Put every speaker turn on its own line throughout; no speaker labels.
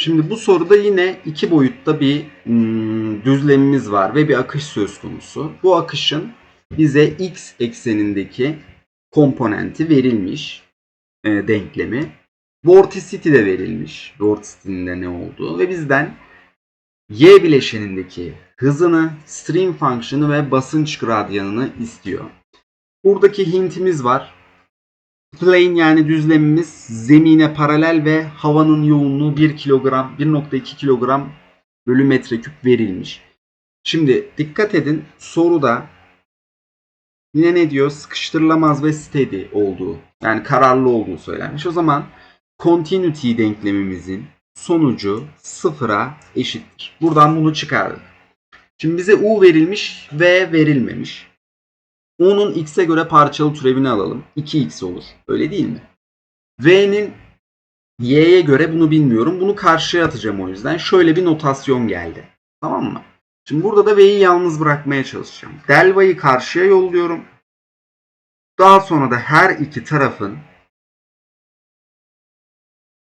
Şimdi bu soruda yine iki boyutta bir hmm, düzlemimiz var ve bir akış söz konusu. Bu akışın bize x eksenindeki komponenti verilmiş e, denklemi. Vorticity de verilmiş. Vorticity'nin de ne olduğu ve bizden y bileşenindeki hızını, stream fonksiyonu ve basınç gradyanını istiyor. Buradaki hintimiz var. Plane yani düzlemimiz zemine paralel ve havanın yoğunluğu 1 kilogram, 1.2 kilogram bölü metreküp verilmiş. Şimdi dikkat edin soruda yine ne diyor? Sıkıştırılamaz ve steady olduğu yani kararlı olduğu söylenmiş. O zaman continuity denklemimizin sonucu sıfıra eşittir. Buradan bunu çıkardık. Şimdi bize U verilmiş V verilmemiş. U'nun x'e göre parçalı türevini alalım. 2x olur. Öyle değil mi? V'nin y'ye göre bunu bilmiyorum. Bunu karşıya atacağım o yüzden. Şöyle bir notasyon geldi. Tamam mı? Şimdi burada da V'yi yalnız bırakmaya çalışacağım. Del V'yi karşıya yolluyorum. Daha sonra da her iki tarafın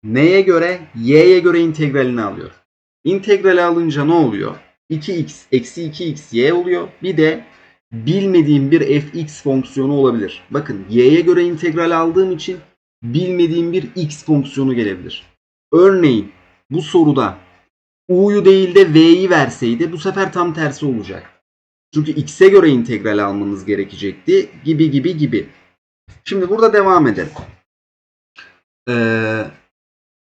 neye göre? Y'ye göre integralini alıyorum. İntegrali alınca ne oluyor? 2x eksi 2xy oluyor. Bir de bilmediğim bir fx fonksiyonu olabilir. Bakın y'ye göre integral aldığım için bilmediğim bir x fonksiyonu gelebilir. Örneğin bu soruda u'yu değil de v'yi verseydi bu sefer tam tersi olacak. Çünkü x'e göre integral almanız gerekecekti gibi gibi gibi. Şimdi burada devam edelim. Ee,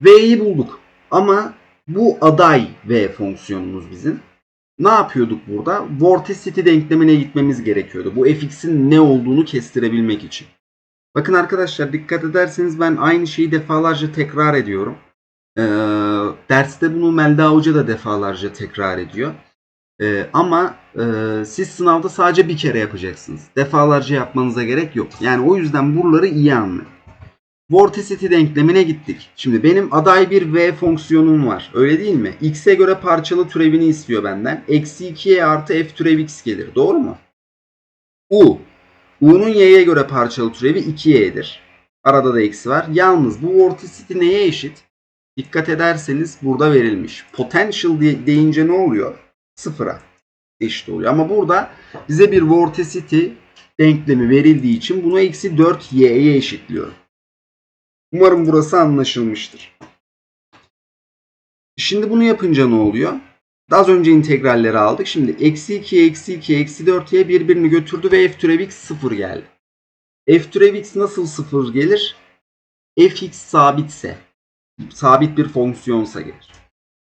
v'yi bulduk ama bu aday v fonksiyonumuz bizim ne yapıyorduk burada? Vorticity denklemine gitmemiz gerekiyordu. Bu fx'in ne olduğunu kestirebilmek için. Bakın arkadaşlar dikkat ederseniz ben aynı şeyi defalarca tekrar ediyorum. Ee, derste bunu Melda Hoca da defalarca tekrar ediyor. Ee, ama e, siz sınavda sadece bir kere yapacaksınız. Defalarca yapmanıza gerek yok. Yani o yüzden buraları iyi anlayın. Vorticity denklemine gittik. Şimdi benim aday bir v fonksiyonum var. Öyle değil mi? x'e göre parçalı türevini istiyor benden. Eksi 2y artı f türev x gelir. Doğru mu? u. u'nun y'ye göre parçalı türevi 2y'dir. Arada da eksi var. Yalnız bu vorticity neye eşit? Dikkat ederseniz burada verilmiş. Potential de- deyince ne oluyor? Sıfıra eşit oluyor. Ama burada bize bir vorticity denklemi verildiği için bunu eksi 4y'ye eşitliyorum. Umarım burası anlaşılmıştır. Şimdi bunu yapınca ne oluyor? Az önce integralleri aldık. Şimdi eksi 2, eksi 2, eksi 4'ye birbirini götürdü ve f türev x 0 geldi. f türev x nasıl 0 gelir? fx sabitse, sabit bir fonksiyonsa gelir.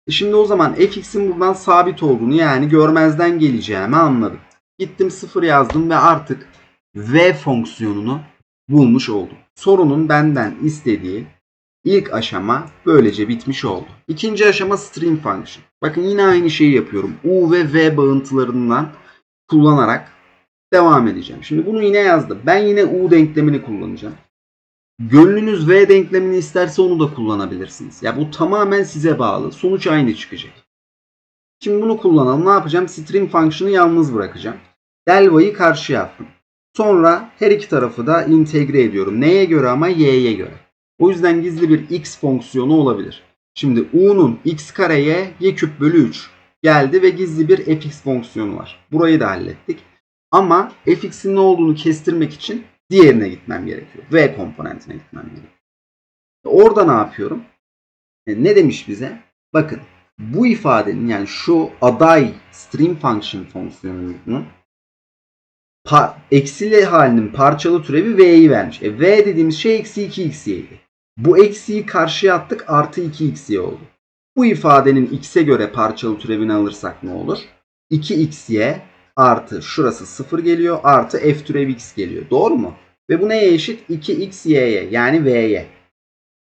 E şimdi o zaman fx'in buradan sabit olduğunu yani görmezden geleceğimi anladım. Gittim 0 yazdım ve artık v fonksiyonunu bulmuş oldum. Sorunun benden istediği ilk aşama böylece bitmiş oldu. İkinci aşama stream function. Bakın yine aynı şeyi yapıyorum. U ve V bağıntılarından kullanarak devam edeceğim. Şimdi bunu yine yazdım. Ben yine U denklemini kullanacağım. Gönlünüz V denklemini isterse onu da kullanabilirsiniz. Ya bu tamamen size bağlı. Sonuç aynı çıkacak. Şimdi bunu kullanalım. Ne yapacağım? Stream function'ı yalnız bırakacağım. Delva'yı karşıya attım. Sonra her iki tarafı da integre ediyorum. Neye göre ama y'ye göre. O yüzden gizli bir x fonksiyonu olabilir. Şimdi u'nun x kareye y küp bölü 3 geldi ve gizli bir fx fonksiyonu var. Burayı da hallettik. Ama fx'in ne olduğunu kestirmek için diğerine gitmem gerekiyor. V komponentine gitmem gerekiyor. Orada ne yapıyorum? E, ne demiş bize? Bakın bu ifadenin yani şu aday stream function fonksiyonunun eksili halinin parçalı türevi v'yi vermiş. E, v dediğimiz şey eksi 2xy'ydi. Bu eksiyi karşıya attık artı 2xy oldu. Bu ifadenin x'e göre parçalı türevini alırsak ne olur? 2xy artı şurası 0 geliyor artı f türev x geliyor. Doğru mu? Ve bu neye eşit? 2xy'ye yani v'ye.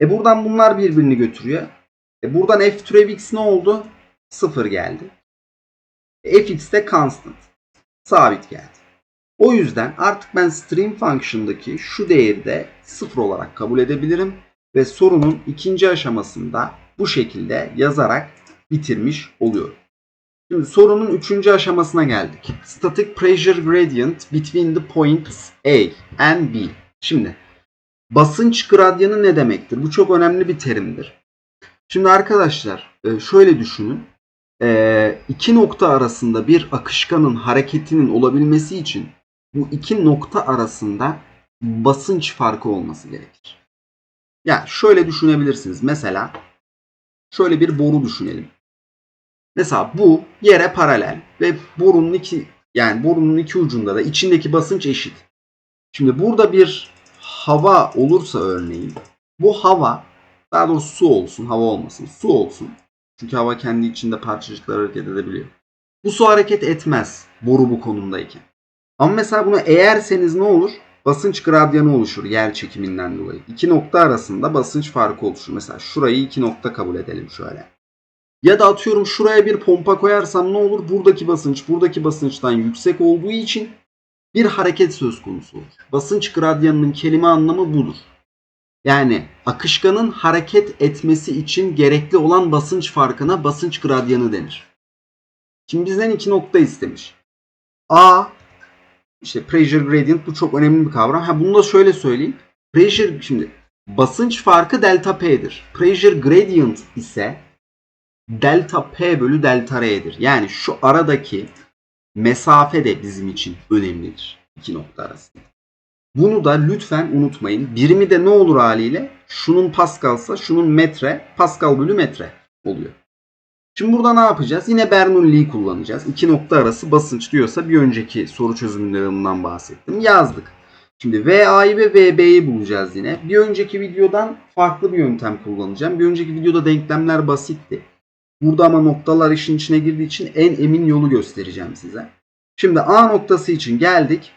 E buradan bunlar birbirini götürüyor. E buradan f türev x ne oldu? 0 geldi. E, fx de constant. Sabit geldi. O yüzden artık ben stream function'daki şu değeri de 0 olarak kabul edebilirim ve sorunun ikinci aşamasında bu şekilde yazarak bitirmiş oluyorum. Şimdi sorunun üçüncü aşamasına geldik. Static pressure gradient between the points A and B. Şimdi basınç gradyanı ne demektir? Bu çok önemli bir terimdir. Şimdi arkadaşlar e, şöyle düşünün. E, iki nokta arasında bir akışkanın hareketinin olabilmesi için bu iki nokta arasında basınç farkı olması gerekir. Yani şöyle düşünebilirsiniz. Mesela şöyle bir boru düşünelim. Mesela bu yere paralel ve borunun iki yani borunun iki ucunda da içindeki basınç eşit. Şimdi burada bir hava olursa örneğin bu hava daha doğrusu su olsun hava olmasın su olsun. Çünkü hava kendi içinde parçacıklar hareket edebiliyor. Bu su hareket etmez boru bu konumdayken. Ama mesela bunu eğerseniz ne olur? Basınç gradyanı oluşur yer çekiminden dolayı. İki nokta arasında basınç farkı oluşur. Mesela şurayı iki nokta kabul edelim şöyle. Ya da atıyorum şuraya bir pompa koyarsam ne olur? Buradaki basınç buradaki basınçtan yüksek olduğu için bir hareket söz konusu olur. Basınç gradyanının kelime anlamı budur. Yani akışkanın hareket etmesi için gerekli olan basınç farkına basınç gradyanı denir. Şimdi bizden iki nokta istemiş. A işte pressure gradient bu çok önemli bir kavram. Ha bunu da şöyle söyleyeyim. Pressure şimdi basınç farkı delta P'dir. Pressure gradient ise delta P bölü delta R'dir. Yani şu aradaki mesafe de bizim için önemlidir. iki nokta arasında. Bunu da lütfen unutmayın. Birimi de ne olur haliyle? Şunun Pascal'sa şunun metre, Pascal bölü metre oluyor. Şimdi burada ne yapacağız? Yine Bernoulli'yi kullanacağız. İki nokta arası basınç diyorsa bir önceki soru çözümünde bahsettim. Yazdık. Şimdi VA'yı ve VB'yi bulacağız yine. Bir önceki videodan farklı bir yöntem kullanacağım. Bir önceki videoda denklemler basitti. Burada ama noktalar işin içine girdiği için en emin yolu göstereceğim size. Şimdi A noktası için geldik.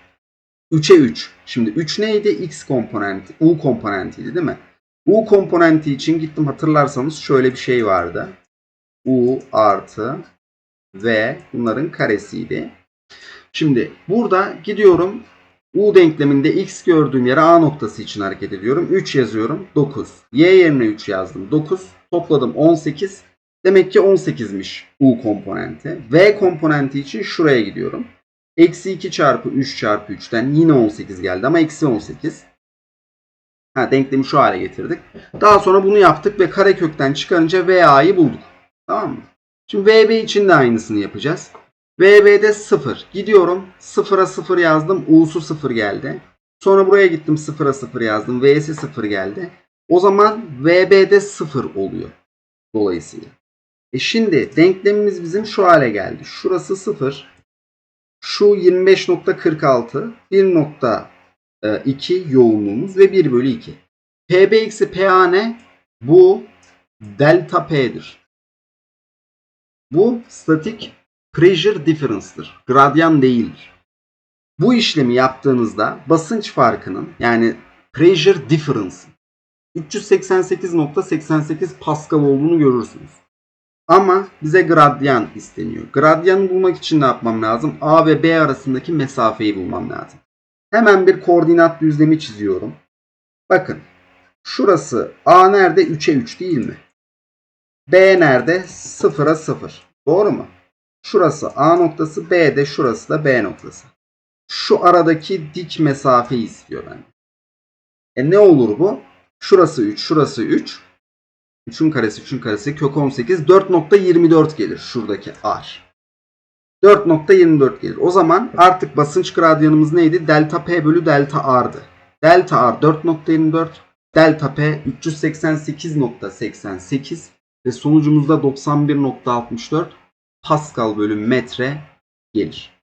3'e 3. Şimdi 3 neydi? X komponenti, U komponentiydi değil mi? U komponenti için gittim hatırlarsanız şöyle bir şey vardı. U artı V bunların karesiydi. Şimdi burada gidiyorum. U denkleminde X gördüğüm yere A noktası için hareket ediyorum. 3 yazıyorum. 9. Y yerine 3 yazdım. 9. Topladım 18. Demek ki 18'miş U komponenti. V komponenti için şuraya gidiyorum. Eksi 2 çarpı 3 çarpı 3'ten yine 18 geldi ama eksi 18. Ha, denklemi şu hale getirdik. Daha sonra bunu yaptık ve karekökten çıkarınca VA'yı bulduk. Tamam mı? Şimdi VB için de aynısını yapacağız. VB'de 0. Gidiyorum. 0'a 0 yazdım. U'su 0 geldi. Sonra buraya gittim 0'a 0 yazdım. V'si 0 geldi. O zaman VB'de 0 oluyor. Dolayısıyla. E şimdi denklemimiz bizim şu hale geldi. Şurası 0. Şu 25.46. 1.2 yoğunluğumuz ve 1 bölü 2. PB eksi PA ne? Bu delta P'dir. Bu static pressure difference'dır. Gradyan değildir. Bu işlemi yaptığınızda basınç farkının yani pressure difference 388.88 Pascal olduğunu görürsünüz. Ama bize gradyan isteniyor. Gradyanı bulmak için ne yapmam lazım? A ve B arasındaki mesafeyi bulmam lazım. Hemen bir koordinat düzlemi çiziyorum. Bakın. Şurası A nerede? 3'e 3 değil mi? B nerede? 0'a 0. Doğru mu? Şurası A noktası, B de şurası da B noktası. Şu aradaki dik mesafeyi istiyor ben. E ne olur bu? Şurası 3, şurası 3. 3'ün karesi, 3'ün karesi kök 18. 4.24 gelir şuradaki R. 4.24 gelir. O zaman artık basınç gradyanımız neydi? Delta P bölü delta R'dı. Delta R 4.24. Delta P 388.88 ve sonucumuzda 91.64 Pascal bölü metre gelir.